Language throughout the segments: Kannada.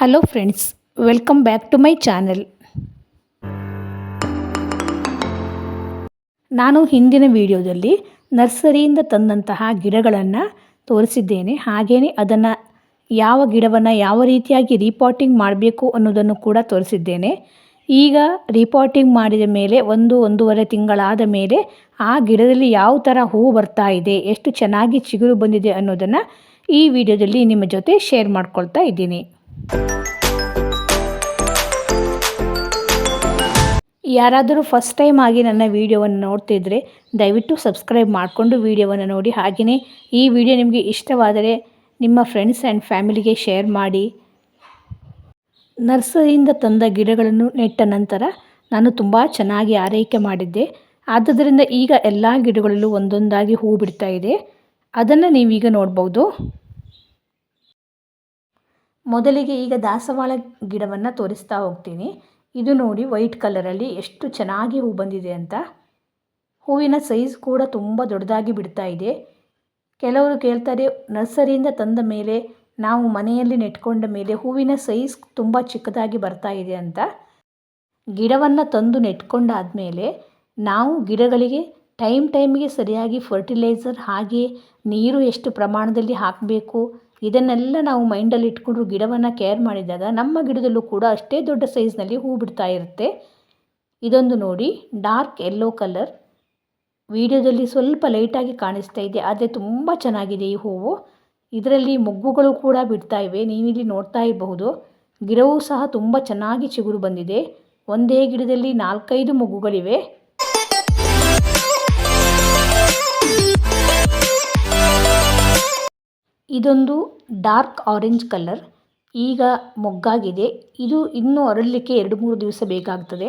Hello friends welcome back to my channel ನಾನು ಹಿಂದಿನ ವಿಡಿಯೋದಲ್ಲಿ ನರ್ಸರಿಯಿಂದ ತಂದಂತಹ ಗಿಡಗಳನ್ನು ತೋರಿಸಿದ್ದೇನೆ. ಹಾಗೆಯೇ ಅದನ್ನು ಯಾವ ಗಿಡವನ್ನು ಯಾವ ರೀತಿಯಾಗಿ ರೀಪಾಟಿಂಗ್ ಮಾಡಬೇಕು ಅನ್ನೋದನ್ನು ಕೂಡ ತೋರಿಸಿದ್ದೇನೆ. ಈಗ ರೀಪಾಟಿಂಗ್ ಮಾಡಿದ ಮೇಲೆ ಒಂದು ಒಂದೂವರೆ ತಿಂಗಳಾದ ಮೇಲೆ ಆ ಗಿಡದಲ್ಲಿ ಯಾವ ಥರ ಹೂವು ಬರ್ತಾ ಇದೆ, ಎಷ್ಟು ಚೆನ್ನಾಗಿ ಚಿಗುರು ಬಂದಿದೆ ಅನ್ನೋದನ್ನು ಈ ವಿಡಿಯೋದಲ್ಲಿ ನಿಮ್ಮ ಜೊತೆ ಶೇರ್ ಮಾಡ್ಕೊಳ್ತಾ ಇದ್ದೀನಿ. ಯಾರಾದರೂ ಫಸ್ಟ್ ಟೈಮ್ ಆಗಿ ನನ್ನ ವಿಡಿಯೋವನ್ನು ನೋಡ್ತಿದ್ರೆ ದಯವಿಟ್ಟು ಸಬ್ಸ್ಕ್ರೈಬ್ ಮಾಡಿಕೊಂಡು ವೀಡಿಯೋವನ್ನು ನೋಡಿ. ಹಾಗೆಯೇ ಈ ವಿಡಿಯೋ ನಿಮಗೆ ಇಷ್ಟವಾದರೆ ನಿಮ್ಮ ಫ್ರೆಂಡ್ಸ್ ಆ್ಯಂಡ್ ಫ್ಯಾಮಿಲಿಗೆ ಶೇರ್ ಮಾಡಿ. ನರ್ಸರಿಯಿಂದ ತಂದ ಗಿಡಗಳನ್ನು ನೆಟ್ಟ ನಂತರ ನಾನು ತುಂಬ ಚೆನ್ನಾಗಿ ಆರೈಕೆ ಮಾಡಿದ್ದೆ. ಆದ್ದರಿಂದ ಈಗ ಎಲ್ಲ ಗಿಡಗಳಲ್ಲೂ ಒಂದೊಂದಾಗಿ ಹೂ ಬಿಡ್ತಾ ಇದೆ. ಅದನ್ನು ನೀವೀಗ ನೋಡ್ಬೋದು. ಮೊದಲಿಗೆ ಈಗ ದಾಸವಾಳ ಗಿಡವನ್ನು ತೋರಿಸ್ತಾ ಹೋಗ್ತೀನಿ. ಇದು ನೋಡಿ ವೈಟ್ ಕಲರಲ್ಲಿ ಎಷ್ಟು ಚೆನ್ನಾಗಿ ಹೂ ಬಂದಿದೆ ಅಂತ. ಹೂವಿನ ಸೈಜ್ ಕೂಡ ತುಂಬ ದೊಡ್ಡದಾಗಿ ಬಿಡ್ತಾ ಇದೆ. ಕೆಲವರು ಕೇಳ್ತಾರೆ, ನರ್ಸರಿಯಿಂದ ತಂದ ಮೇಲೆ ನಾವು ಮನೆಯಲ್ಲಿ ನೆಟ್ಕೊಂಡ ಮೇಲೆ ಹೂವಿನ ಸೈಜ್ ತುಂಬ ಚಿಕ್ಕದಾಗಿ ಬರ್ತಾ ಇದೆ ಅಂತ. ಗಿಡವನ್ನು ತಂದು ನೆಟ್ಕೊಂಡಾದಮೇಲೆ ನಾವು ಗಿಡಗಳಿಗೆ ಟೈಮ್ ಟೈಮಿಗೆ ಸರಿಯಾಗಿ ಫರ್ಟಿಲೈಸರ್ ಹಾಗೆ ನೀರು ಎಷ್ಟು ಪ್ರಮಾಣದಲ್ಲಿ ಹಾಕಬೇಕು ಇದನ್ನೆಲ್ಲ ನಾವು ಮೈಂಡಲ್ಲಿ ಇಟ್ಕೊಂಡು ಗಿಡವನ್ನು ಕೇರ್ ಮಾಡಿದಾಗ ನಮ್ಮ ಗಿಡದಲ್ಲೂ ಕೂಡ ಅಷ್ಟೇ ದೊಡ್ಡ ಸೈಜ್ನಲ್ಲಿ ಹೂ ಬಿಡ್ತಾ ಇರುತ್ತೆ. ಇದೊಂದು ನೋಡಿ ಡಾರ್ಕ್ ಎಲ್ಲೋ ಕಲರ್ ವಿಡಿಯೋದಲ್ಲಿ ಸ್ವಲ್ಪ ಲೈಟಾಗಿ ಕಾಣಿಸ್ತಾ ಇದೆ, ಆದರೆ ತುಂಬ ಚೆನ್ನಾಗಿದೆ ಈ ಹೂವು. ಇದರಲ್ಲಿ ಮೊಗ್ಗುಗಳು ಕೂಡ ಬಿಡ್ತಾ ಇವೆ, ನೀವಿಲ್ಲಿ ನೋಡ್ತಾ ಇರಬಹುದು. ಗಿಡವೂ ಸಹ ತುಂಬ ಚೆನ್ನಾಗಿ ಚಿಗುರು ಬಂದಿದೆ. ಒಂದೇ ಗಿಡದಲ್ಲಿ ನಾಲ್ಕೈದು ಮೊಗ್ಗುಗಳಿವೆ. ಇದೊಂದು ಡಾರ್ಕ್ ಆರೆಂಜ್ ಕಲರ್, ಈಗ ಮೊಗ್ಗಾಗಿದೆ. ಇದು ಇನ್ನೂ ಅರಳಲಿಕ್ಕೆ ಎರಡು ಮೂರು ದಿವಸ ಬೇಕಾಗ್ತದೆ.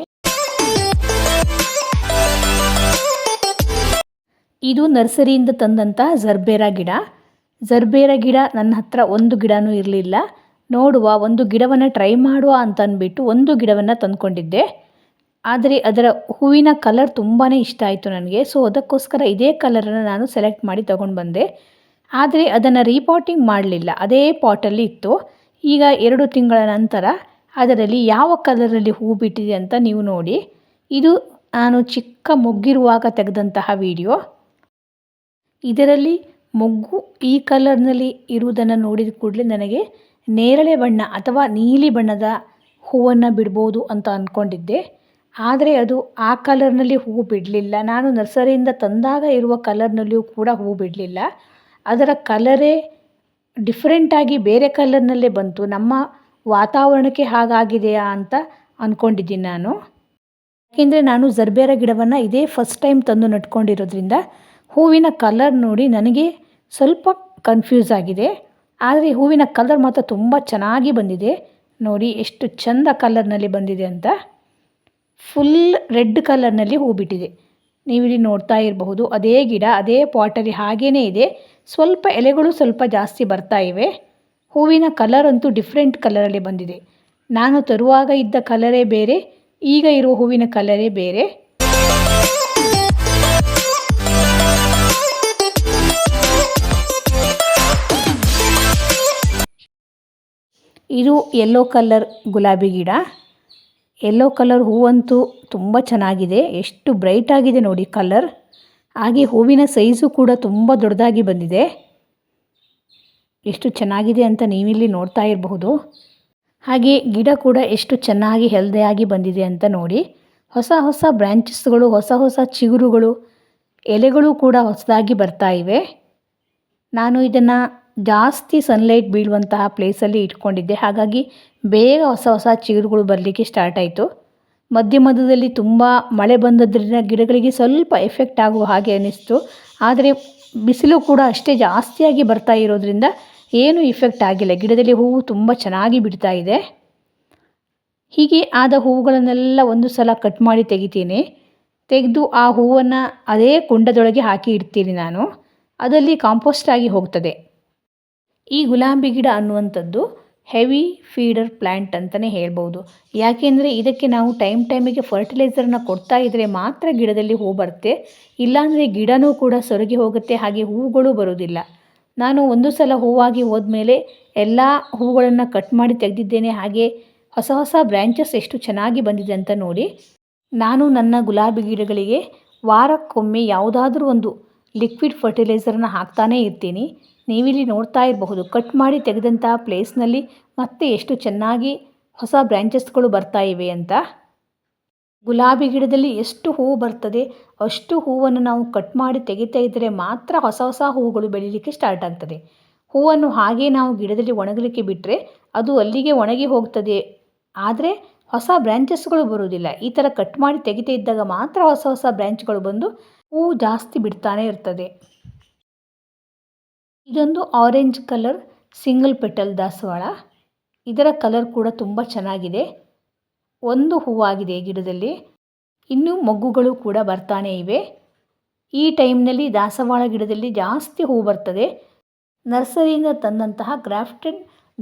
ಇದು ನರ್ಸರಿಯಿಂದ ತಂದಂಥ ಜರ್ಬೇರ ಗಿಡ. ಜರ್ಬೇರ ಗಿಡ ನನ್ನ ಹತ್ರ ಒಂದು ಗಿಡನೂ ಇರಲಿಲ್ಲ. ನೋಡುವ, ಒಂದು ಗಿಡವನ್ನು ಟ್ರೈ ಮಾಡುವ ಅಂತ ಅಂದ್ಬಿಟ್ಟು ಒಂದು ಗಿಡವನ್ನು ತಂದ್ಕೊಂಡಿದ್ದೆ. ಆದರೆ ಅದರ ಹೂವಿನ ಕಲರ್ ತುಂಬಾ ಇಷ್ಟ ಆಯಿತು ನನಗೆ. ಸೊ, ಅದಕ್ಕೋಸ್ಕರ ಇದೇ ಕಲರನ್ನು ನಾನು ಸೆಲೆಕ್ಟ್ ಮಾಡಿ ತೊಗೊಂಡು ಬಂದೆ ಆದರೆ ಅದನ್ನು ರೀಪಾಟಿಂಗ್ ಮಾಡಲಿಲ್ಲ. ಅದೇ ಪಾಟಲ್ಲಿ ಇತ್ತು. ಈಗ ಎರಡು ತಿಂಗಳ ನಂತರ ಅದರಲ್ಲಿ ಯಾವ ಕಲರಲ್ಲಿ ಹೂ ಬಿಟ್ಟಿದೆ ಅಂತ ನೀವು ನೋಡಿ. ಇದು ನಾನು ಚಿಕ್ಕ ಮೊಗ್ಗಿರುವಾಗ ತೆಗೆದಂತಹ ವಿಡಿಯೋ ಇದರಲ್ಲಿ ಮೊಗ್ಗು ಈ ಕಲರ್ನಲ್ಲಿ ಇರುವುದನ್ನು ನೋಡಿದ ಕೂಡಲೇ ನನಗೆ ನೇರಳೆ ಬಣ್ಣ ಅಥವಾ ನೀಲಿ ಬಣ್ಣದ ಹೂವನ್ನು ಬಿಡ್ಬೋದು ಅಂತ ಅಂದ್ಕೊಂಡಿದ್ದೆ ಆದರೆ ಅದು ಆ ಕಲರ್ನಲ್ಲಿ ಹೂ ಬಿಡಲಿಲ್ಲ. ನಾನು ನರ್ಸರಿಯಿಂದ ತಂದಾಗ ಇರುವ ಕಲರ್ನಲ್ಲಿಯೂ ಕೂಡ ಹೂ ಬಿಡಲಿಲ್ಲ. ಅದರ ಕಲರೇ ಡಿಫ್ರೆಂಟಾಗಿ ಬೇರೆ ಕಲರ್ನಲ್ಲೇ ಬಂತು. ನಮ್ಮ ವಾತಾವರಣಕ್ಕೆ ಹಾಗಾಗಿದೆಯಾ ಅಂತ ಅಂದ್ಕೊಂಡಿದ್ದೀನಿ ನಾನು. ಯಾಕೆಂದರೆ ನಾನು ಜರ್ಬೇರ ಗಿಡವನ್ನು ಇದೇ ಫಸ್ಟ್ ಟೈಮ್ ತಂದು ನಟ್ಕೊಂಡಿರೋದ್ರಿಂದ ಹೂವಿನ ಕಲರ್ ನೋಡಿ ನನಗೆ ಸ್ವಲ್ಪ ಕನ್ಫ್ಯೂಸ್ ಆಗಿದೆ. ಆದರೆ ಹೂವಿನ ಕಲರ್ ಮಾತ್ರ ತುಂಬ ಚೆನ್ನಾಗಿ ಬಂದಿದೆ. ನೋಡಿ ಎಷ್ಟು ಚಂದ ಕಲರ್ನಲ್ಲಿ ಬಂದಿದೆ ಅಂತ. ಫುಲ್ ರೆಡ್ ಕಲರ್ನಲ್ಲಿ ಹೂ ಬಿಟ್ಟಿದೆ. ನೀವಿಲ್ಲಿ ನೋಡ್ತಾ ಇರಬಹುದು. ಅದೇ ಗಿಡ, ಅದೇ ಪಾಟಲ್ಲಿ ಹಾಗೇ ಇದೆ. ಸ್ವಲ್ಪ ಎಲೆಗಳು ಸ್ವಲ್ಪ ಜಾಸ್ತಿ ಬರ್ತಾ ಇವೆ. ಹೂವಿನ ಕಲರ್ ಅಂತೂ ಡಿಫ್ರೆಂಟ್ ಕಲರಲ್ಲಿ ಬಂದಿದೆ. ನಾನು ತರುವಾಗ ಇದ್ದ ಕಲರೇ ಬೇರೆ, ಈಗ ಇರುವ ಹೂವಿನ ಕಲರೇ ಬೇರೆ. ಇದು ಯೆಲ್ಲೋ ಕಲರ್ ಗುಲಾಬಿ ಗಿಡ. ಯೆಲ್ಲೋ ಕಲರ್ ಹೂವಂತೂ ತುಂಬ ಚೆನ್ನಾಗಿದೆ. ಎಷ್ಟು ಬ್ರೈಟ್ ಆಗಿದೆ ನೋಡಿ ಕಲರ್ ಹಾಗೆ ಹೂವಿನ ಸೈಜು ಕೂಡ ತುಂಬ ದೊಡ್ಡದಾಗಿ ಬಂದಿದೆ. ಎಷ್ಟು ಚೆನ್ನಾಗಿದೆ ಅಂತ ನೀವಿಲ್ಲಿ ನೋಡ್ತಾ ಇರಬಹುದು. ಹಾಗೆ ಗಿಡ ಕೂಡ ಎಷ್ಟು ಚೆನ್ನಾಗಿ ಹೆಲ್ದಿಯಾಗಿ ಬಂದಿದೆ ಅಂತ ನೋಡಿ. ಹೊಸ ಹೊಸ ಬ್ರ್ಯಾಂಚಸ್ಗಳು ಹೊಸ ಹೊಸ ಚಿಗುರುಗಳು, ಎಲೆಗಳು ಕೂಡ ಹೊಸದಾಗಿ ಬರ್ತಾ ಇವೆ. ನಾನು ಇದನ್ನು ಜಾಸ್ತಿ ಸನ್ಲೈಟ್ ಬೀಳುವಂತಹ ಪ್ಲೇಸಲ್ಲಿ ಇಟ್ಕೊಂಡಿದ್ದೆ. ಹಾಗಾಗಿ ಬೇಗ ಹೊಸ ಹೊಸ ಚಿಗುರುಗಳು ಬರಲಿಕ್ಕೆ ಸ್ಟಾರ್ಟ್ ಆಯಿತು. ಮಧ್ಯ ಮಧ್ಯದಲ್ಲಿ ತುಂಬ ಮಳೆ ಬಂದದ್ರಿಂದ ಗಿಡಗಳಿಗೆ ಸ್ವಲ್ಪ ಎಫೆಕ್ಟ್ ಆಗುವ ಹಾಗೆ ಅನ್ನಿಸ್ತು. ಆದರೆ ಬಿಸಿಲು ಕೂಡ ಅಷ್ಟೇ ಜಾಸ್ತಿಯಾಗಿ ಬರ್ತಾ ಇರೋದ್ರಿಂದ ಏನೂ ಇಫೆಕ್ಟ್ ಆಗಿಲ್ಲ. ಗಿಡದಲ್ಲಿ ಹೂವು ತುಂಬ ಚೆನ್ನಾಗಿ ಬಿಡ್ತಾ ಇದೆ. ಹೀಗೆ ಆದ ಹೂವುಗಳನ್ನೆಲ್ಲ ಒಂದು ಸಲ ಕಟ್ ಮಾಡಿ ತೆಗಿತೀನಿ. ತೆಗೆದು ಆ ಹೂವನ್ನು ಅದೇ ಕುಂಡದೊಳಗೆ ಹಾಕಿ ಇಡ್ತೀನಿ ನಾನು. ಅದರಲ್ಲಿ ಕಾಂಪೋಸ್ಟ್ ಆಗಿ ಹೋಗ್ತದೆ. ಈ ಗುಲಾಬಿ ಗಿಡ ಅನ್ನುವಂಥದ್ದು ಹೆವಿ ಫೀಡರ್ ಪ್ಲ್ಯಾಂಟ್ ಅಂತಲೇ ಹೇಳ್ಬೋದು. ಯಾಕೆಂದರೆ ಇದಕ್ಕೆ ನಾವು ಟೈಮ್ ಟೈಮಿಗೆ ಫರ್ಟಿಲೈಸರ್ನ ಕೊಡ್ತಾ ಇದ್ದರೆ ಮಾತ್ರ ಗಿಡದಲ್ಲಿ ಹೂ ಬರುತ್ತೆ. ಇಲ್ಲಾಂದರೆ ಗಿಡನೂ ಕೂಡ ಸೊರಗಿ ಹೋಗುತ್ತೆ, ಹಾಗೆ ಹೂಗಳು ಬರೋದಿಲ್ಲ ನಾನು ಒಂದು ಸಲ ಹೂವಾಗಿ ಹೋದ್ಮೇಲೆ ಎಲ್ಲ ಹೂಗಳನ್ನು ಕಟ್ ಮಾಡಿ ತೆಗೆದಿದ್ದೇನೆ, ಹಾಗೆ ಹೊಸ ಹೊಸ ಬ್ರ್ಯಾಂಚಸ್ ಎಷ್ಟು ಚೆನ್ನಾಗಿ ಬಂದಿದೆ ಅಂತ ನೋಡಿ. ನಾನು ನನ್ನ ಗುಲಾಬಿ ಗಿಡಗಳಿಗೆ ವಾರಕ್ಕೊಮ್ಮೆ ಯಾವುದಾದ್ರೂ ಒಂದು ಲಿಕ್ವಿಡ್ ಫರ್ಟಿಲೈಸರ್ನ ಹಾಕ್ತಾನೇ ಇರ್ತೀನಿ. ನೀವಿಲ್ಲಿ ನೋಡ್ತಾ ಇರಬಹುದು. ಕಟ್ ಮಾಡಿ ತೆಗೆದಂತಹ ಪ್ಲೇಸ್ನಲ್ಲಿ ಮತ್ತೆ ಎಷ್ಟು ಚೆನ್ನಾಗಿ ಹೊಸ ಬ್ರ್ಯಾಂಚಸ್ಗಳು ಬರ್ತಾ ಇವೆ ಅಂತ. ಗುಲಾಬಿ ಗಿಡದಲ್ಲಿ ಎಷ್ಟು ಹೂವು ಬರ್ತದೆ, ಅಷ್ಟು ಹೂವನ್ನು ನಾವು ಕಟ್ ಮಾಡಿ ತೆಗಿತಾ ಇದ್ದರೆ ಮಾತ್ರ ಹೊಸ ಹೊಸ ಹೂವುಗಳು ಬೆಳೀಲಿಕ್ಕೆ ಸ್ಟಾರ್ಟ್ ಆಗ್ತದೆ. ಹೂವನ್ನು ಹಾಗೆ ನಾವು ಗಿಡದಲ್ಲಿ ಒಣಗಲಿಕ್ಕೆ ಬಿಟ್ಟರೆ ಅದು ಅಲ್ಲಿಗೆ ಒಣಗಿ ಹೋಗ್ತದೆ. ಆದರೆ ಹೊಸ ಬ್ರ್ಯಾಂಚಸ್ಗಳು ಬರುವುದಿಲ್ಲ. ಈ ಥರ ಕಟ್ ಮಾಡಿ ತೆಗಿತಾ ಇದ್ದಾಗ ಮಾತ್ರ ಹೊಸ ಹೊಸ ಬ್ರ್ಯಾಂಚ್ಗಳು ಬಂದು ಹೂವು ಜಾಸ್ತಿ ಬಿಡ್ತಾನೆ ಇರ್ತದೆ. ಇದೊಂದು ಆರೆಂಜ್ ಕಲರ್ ಸಿಂಗಲ್ ಪೆಟಲ್ ದಾಸವಾಳ. ಇದರ ಕಲರ್ ಕೂಡ ತುಂಬ ಚೆನ್ನಾಗಿದೆ. ಒಂದು ಹೂವಾಗಿದೆ ಗಿಡದಲ್ಲಿ. ಇನ್ನೂ ಮೊಗ್ಗುಗಳು ಕೂಡ ಬರ್ತಾನೆ ಇವೆ. ಈ ಟೈಮ್ನಲ್ಲಿ ದಾಸವಾಳ ಗಿಡದಲ್ಲಿ ಜಾಸ್ತಿ ಹೂ ಬರ್ತದೆ. ನರ್ಸರಿಯಿಂದ ತಂದಂತಹ ಗ್ರಾಫ್ಟೆಡ್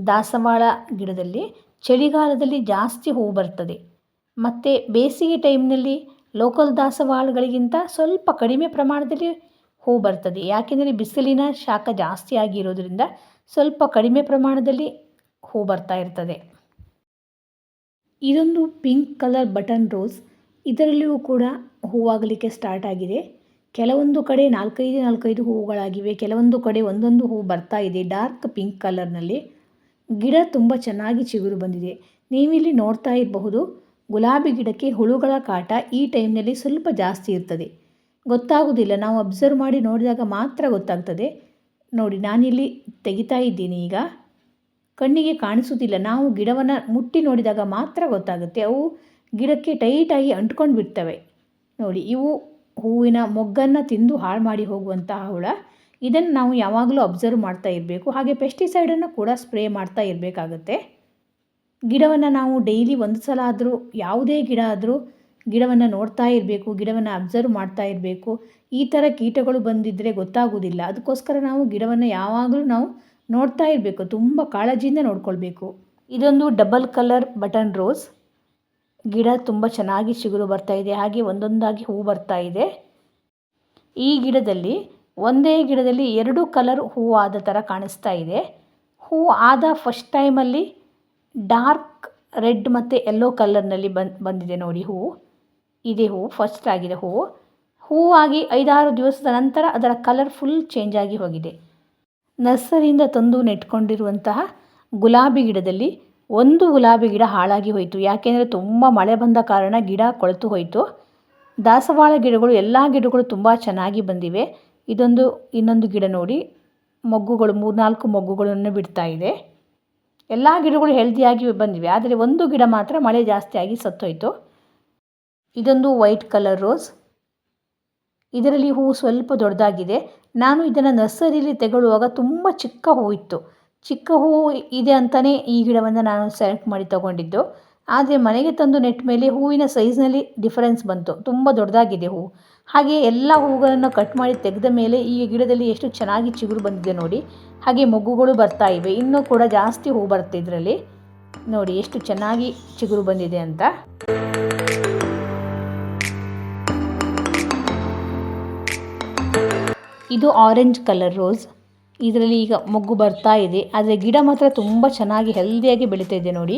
ದಾಸವಾಳ ಗಿಡದಲ್ಲಿ ಚಳಿಗಾಲದಲ್ಲಿ ಜಾಸ್ತಿ ಹೂ ಬರ್ತದೆ. ಮತ್ತು ಬೇಸಿಗೆ ಟೈಮ್ನಲ್ಲಿ ಲೋಕಲ್ ದಾಸವಾಳಗಳಿಗಿಂತ ಸ್ವಲ್ಪ ಕಡಿಮೆ ಪ್ರಮಾಣದಲ್ಲಿ ಹೂ ಬರ್ತದೆ. ಯಾಕೆಂದರೆ ಬಿಸಿಲಿನ ಶಾಖ ಜಾಸ್ತಿ ಆಗಿರೋದ್ರಿಂದ ಸ್ವಲ್ಪ ಕಡಿಮೆ ಪ್ರಮಾಣದಲ್ಲಿ ಹೂ ಬರ್ತಾ ಇರ್ತದೆ. ಇದೊಂದು ಪಿಂಕ್ ಕಲರ್ ಬಟನ್ ರೋಸ್. ಇದರಲ್ಲಿಯೂ ಕೂಡ ಹೂವಾಗಲಿಕ್ಕೆ ಸ್ಟಾರ್ಟ್ ಆಗಿದೆ. ಕೆಲವೊಂದು ಕಡೆ ನಾಲ್ಕೈದು ನಾಲ್ಕೈದು ಹೂವುಗಳಾಗಿವೆ. ಕೆಲವೊಂದು ಕಡೆ ಒಂದೊಂದು ಹೂ ಬರ್ತಾ ಇದೆ ಡಾರ್ಕ್ ಪಿಂಕ್ ಕಲರ್ನಲ್ಲಿ. ಗಿಡ ತುಂಬ ಚೆನ್ನಾಗಿ ಚಿಗುರು ಬಂದಿದೆ. ನೀವಿಲ್ಲಿ ನೋಡ್ತಾ ಇರಬಹುದು, ಗುಲಾಬಿ ಗಿಡಕ್ಕೆ ಹುಳುಗಳ ಕಾಟ ಈ ಟೈಮ್ನಲ್ಲಿ ಸ್ವಲ್ಪ ಜಾಸ್ತಿ ಇರ್ತದೆ. ಗೊತ್ತಾಗೋದಿಲ್ಲ. ನಾವು ಅಬ್ಸರ್ವ್ ಮಾಡಿ ನೋಡಿದಾಗ ಮಾತ್ರ ಗೊತ್ತಾಗ್ತದೆ. ನೋಡಿ, ನಾನಿಲ್ಲಿ ತೆಗಿತಾ ಇದ್ದೀನಿ ಈಗ. ಕಣ್ಣಿಗೆ ಕಾಣಿಸೋದಿಲ್ಲ. ನಾವು ಗಿಡವನ್ನು ಮುಟ್ಟಿ ನೋಡಿದಾಗ ಮಾತ್ರ ಗೊತ್ತಾಗುತ್ತೆ. ಅವು ಗಿಡಕ್ಕೆ ಟೈಟಾಗಿ ಅಂಟ್ಕೊಂಡು ಬಿಡ್ತವೆ. ನೋಡಿ, ಇವು ಹೂವಿನ ಮೊಗ್ಗನ್ನು ತಿಂದು ಹಾಳು ಮಾಡಿ ಹೋಗುವಂತಹ ಹುಳ. ಇದನ್ನು ನಾವು ಯಾವಾಗಲೂ ಅಬ್ಸರ್ವ್ ಮಾಡ್ತಾ ಇರಬೇಕು. ಹಾಗೆ ಪೆಸ್ಟಿಸೈಡನ್ನು ಕೂಡ ಸ್ಪ್ರೇ ಮಾಡ್ತಾ ಇರಬೇಕಾಗತ್ತೆ. ಗಿಡವನ್ನು ನಾವು ಡೈಲಿ ಒಂದು ಸಲ ಆದರೂ ಯಾವುದೇ ಗಿಡ ಆದರೂ ಗಿಡವನ್ನು ನೋಡ್ತಾ ಇರಬೇಕು, ಗಿಡವನ್ನು ಅಬ್ಸರ್ವ್ ಮಾಡ್ತಾ ಇರಬೇಕು, ಈ ಥರ ಕೀಟಗಳು ಬಂದಿದ್ದರೆ ಗೊತ್ತಾಗೋದಿಲ್ಲ. ಅದಕ್ಕೋಸ್ಕರ ನಾವು ಗಿಡವನ್ನು ಯಾವಾಗಲೂ ನಾವು ನೋಡ್ತಾ ಇರಬೇಕು, ತುಂಬ ಕಾಳಜಿಯಿಂದ ನೋಡ್ಕೊಳ್ಬೇಕು. ಇದೊಂದು ಡಬಲ್ ಕಲರ್ ಬಟನ್ ರೋಸ್ ಗಿಡ ತುಂಬ ಚೆನ್ನಾಗಿ ಚಿಗುರು ಬರ್ತಾ ಇದೆ, ಹಾಗೆ ಒಂದೊಂದಾಗಿ ಹೂ ಬರ್ತಾ ಇದೆ. ಈ ಗಿಡದಲ್ಲಿ ಒಂದೇ ಗಿಡದಲ್ಲಿ ಎರಡು ಕಲರ್ ಹೂವು ಆದ ಥರ ಕಾಣಿಸ್ತಾ ಇದೆ. ಹೂ ಆದ ಫಸ್ಟ್ ಟೈಮಲ್ಲಿ ಡಾರ್ಕ್ ರೆಡ್ ಮತ್ತು ಯೆಲ್ಲೋ ಕಲರ್ನಲ್ಲಿ ಬಂದು, ಬಂದಿದೆ ನೋಡಿ ಹೂವು ಇದೇ ಹೂವು ಫಸ್ಟ್ ಆಗಿದೆ ಹೂವು ಹೂವಾಗಿ ಐದಾರು ದಿವಸದ ನಂತರ ಅದರ ಕಲರ್ ಫುಲ್ ಚೇಂಜ್ ಆಗಿ ಹೋಗಿದೆ. ನರ್ಸರಿಯಿಂದ ತಂದು ನೆಟ್ಕೊಂಡಿರುವಂತಹ ಗುಲಾಬಿ ಗಿಡದಲ್ಲಿ ಒಂದು ಗುಲಾಬಿ ಗಿಡ ಹಾಳಾಗಿ ಹೋಯಿತು. ಯಾಕೆಂದರೆ ತುಂಬ ಮಳೆ ಬಂದ ಕಾರಣ ಗಿಡ ಕೊಳೆತು ಹೋಯಿತು. ದಾಸವಾಳ ಗಿಡಗಳು, ಎಲ್ಲ ಗಿಡಗಳು ತುಂಬ ಚೆನ್ನಾಗಿ ಬಂದಿವೆ. ಇದೊಂದು, ಇನ್ನೊಂದು ಗಿಡ ನೋಡಿ. ಮೊಗ್ಗುಗಳು, ಮೂರ್ನಾಲ್ಕು ಮೊಗ್ಗುಗಳನ್ನು ಬಿಡ್ತಾ ಇದೆ. ಎಲ್ಲ ಗಿಡಗಳು ಹೆಲ್ದಿಯಾಗಿ ಬಂದಿವೆ. ಆದರೆ ಒಂದು ಗಿಡ ಮಾತ್ರ ಮಳೆ ಜಾಸ್ತಿಯಾಗಿ ಸತ್ತೋಯಿತು. ಇದೊಂದು ವೈಟ್ ಕಲರ್ ರೋಸ್. ಇದರಲ್ಲಿ ಹೂವು ಸ್ವಲ್ಪ ದೊಡ್ಡದಾಗಿದೆ. ನಾನು ಇದನ್ನು ನರ್ಸರಿಲಿ ತೆಗೊಳ್ಳುವಾಗ ತುಂಬ ಚಿಕ್ಕ ಹೂವು ಇತ್ತು. ಚಿಕ್ಕ ಹೂವು ಇದೆ ಅಂತಲೇ ಈ ಗಿಡವನ್ನು ನಾನು ಸೆಲೆಕ್ಟ್ ಮಾಡಿ ತಗೊಂಡಿದ್ದು. ಆದರೆ ಮನೆಗೆ ತಂದು ನೆಟ್ಟ ಮೇಲೆ ಹೂವಿನ ಸೈಜ್ನಲ್ಲಿ ಡಿಫರೆನ್ಸ್ ಬಂತು. ತುಂಬ ದೊಡ್ಡದಾಗಿದೆ ಹೂವು ಹಾಗೆ ಎಲ್ಲ ಹೂಗಳನ್ನು ಕಟ್ ಮಾಡಿ ತೆಗೆದ ಮೇಲೆ ಈ ಗಿಡದಲ್ಲಿ ಎಷ್ಟು ಚೆನ್ನಾಗಿ ಚಿಗುರು ಬಂದಿದೆ ನೋಡಿ. ಹಾಗೆ ಮೊಗ್ಗುಗಳು ಬರ್ತಾ ಇವೆ. ಇನ್ನೂ ಕೂಡ ಜಾಸ್ತಿ ಹೂ ಬರುತ್ತೆ ಇದರಲ್ಲಿ. ನೋಡಿ ಎಷ್ಟು ಚೆನ್ನಾಗಿ ಚಿಗುರು ಬಂದಿದೆ ಅಂತ. ಇದು ಆರೆಂಜ್ ಕಲರ್ ರೋಸ್ ಇದರಲ್ಲಿ ಈಗ ಮೊಗ್ಗು ಬರ್ತಾ ಇದೆ. ಆದರೆ ಗಿಡ ಮಾತ್ರ ತುಂಬ ಚೆನ್ನಾಗಿ ಹೆಲ್ದಿಯಾಗಿ ಬೆಳೀತಾ ಇದೆ ನೋಡಿ.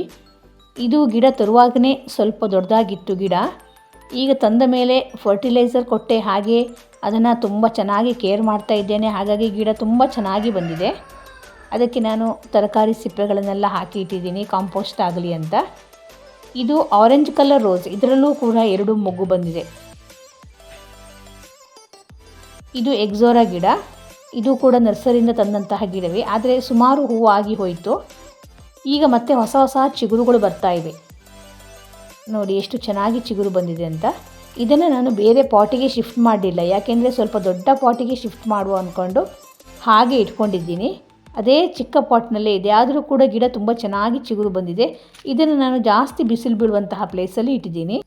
ಇದು ಗಿಡ ತರುವಾಗಲೇ ಸ್ವಲ್ಪ ದೊಡ್ಡದಾಗಿತ್ತು ಗಿಡ. ಈಗ ತಂದ ಮೇಲೆ ಫರ್ಟಿಲೈಸರ್ ಕೊಟ್ಟೆ ಹಾಗೆ ಅದನ್ನು ತುಂಬ ಚೆನ್ನಾಗಿ ಕೇರ್ ಮಾಡ್ತಾ ಇದ್ದೇನೆ. ಹಾಗಾಗಿ ಗಿಡ ತುಂಬ ಚೆನ್ನಾಗಿ ಬಂದಿದೆ. ಅದಕ್ಕೆ ನಾನು ತರಕಾರಿ ಸಿಪ್ಪೆಗಳನ್ನೆಲ್ಲ ಹಾಕಿ ಇಟ್ಟಿದ್ದೀನಿ ಕಾಂಪೋಸ್ಟ್ ಆಗಲಿ ಅಂತ. ಇದು ಆರೆಂಜ್ ಕಲರ್ ರೋಸ್ ಇದರಲ್ಲೂ ಕೂಡ ಎರಡು ಮೊಗ್ಗು ಬಂದಿದೆ. ಇದು ಎಕ್ಸೋರಾ ಗಿಡ. ಇದು ಕೂಡ ನರ್ಸರಿಯಿಂದ ತಂದಂತಹ ಗಿಡವೇ. ಆದರೆ ಸುಮಾರು ಹೂವು ಆಗಿ ಹೋಯಿತು. ಈಗ ಮತ್ತೆ ಹೊಸ ಹೊಸ ಚಿಗುರುಗಳು ಬರ್ತಾ ಇವೆ. ನೋಡಿ ಎಷ್ಟು ಚೆನ್ನಾಗಿ ಚಿಗುರು ಬಂದಿದೆ ಅಂತ. ಇದನ್ನು ನಾನು ಬೇರೆ ಪಾಟಿಗೆ ಶಿಫ್ಟ್ ಮಾಡಲಿಲ್ಲ. ಯಾಕೆಂದರೆ ಸ್ವಲ್ಪ ದೊಡ್ಡ ಪಾಟಿಗೆ ಶಿಫ್ಟ್ ಮಾಡುವ ಅಂದ್ಕೊಂಡು ಹಾಗೆ ಇಟ್ಕೊಂಡಿದ್ದೀನಿ. ಅದೇ ಚಿಕ್ಕ ಪಾಟ್ನಲ್ಲೇ ಇದೆ. ಆದರೂ ಕೂಡ ಗಿಡ ತುಂಬ ಚೆನ್ನಾಗಿ ಚಿಗುರು ಬಂದಿದೆ. ಇದನ್ನು ನಾನು ಜಾಸ್ತಿ ಬಿಸಿಲು ಬೀಳುವಂತಹ ಪ್ಲೇಸಲ್ಲಿ ಇಟ್ಟಿದ್ದೀನಿ.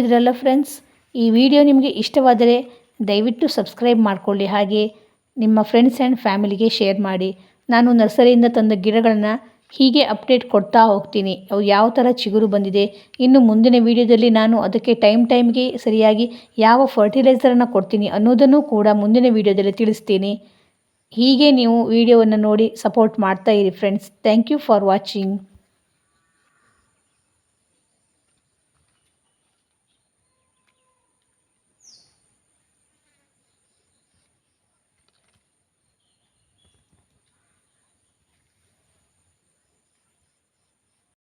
ನೋಡಿದ್ರಲ್ಲ ಫ್ರೆಂಡ್ಸ್ ಈ ವಿಡಿಯೋ ನಿಮಗೆ ಇಷ್ಟವಾದರೆ ದಯವಿಟ್ಟು ಸಬ್ಸ್ಕ್ರೈಬ್ ಮಾಡಿಕೊಳ್ಳಿ. ಹಾಗೆ ನಿಮ್ಮ ಫ್ರೆಂಡ್ಸ್ ಆ್ಯಂಡ್ ಫ್ಯಾಮಿಲಿಗೆ ಶೇರ್ ಮಾಡಿ. ನಾನು ನರ್ಸರಿಯಿಂದ ತಂದ ಗಿಡಗಳನ್ನು ಹೀಗೆ ಅಪ್ಡೇಟ್ ಕೊಡ್ತಾ ಹೋಗ್ತೀನಿ. ಅವು ಯಾವ ಥರ ಚಿಗುರು ಬಂದಿದೆ, ಇನ್ನು ಮುಂದಿನ ವಿಡಿಯೋದಲ್ಲಿ ನಾನು ಅದಕ್ಕೆ ಟೈಮ್ ಟೈಮ್ಗೆ ಸರಿಯಾಗಿ ಯಾವ ಫರ್ಟಿಲೈಸರನ್ನು ಕೊಡ್ತೀನಿ ಅನ್ನೋದನ್ನು ಕೂಡ ಮುಂದಿನ ವಿಡಿಯೋದಲ್ಲಿ ತಿಳಿಸ್ತೀನಿ. ಹೀಗೆ ನೀವು ವಿಡಿಯೋವನ್ನು ನೋಡಿ ಸಪೋರ್ಟ್ ಮಾಡ್ತಾ ಇರಿ friends thank you for watching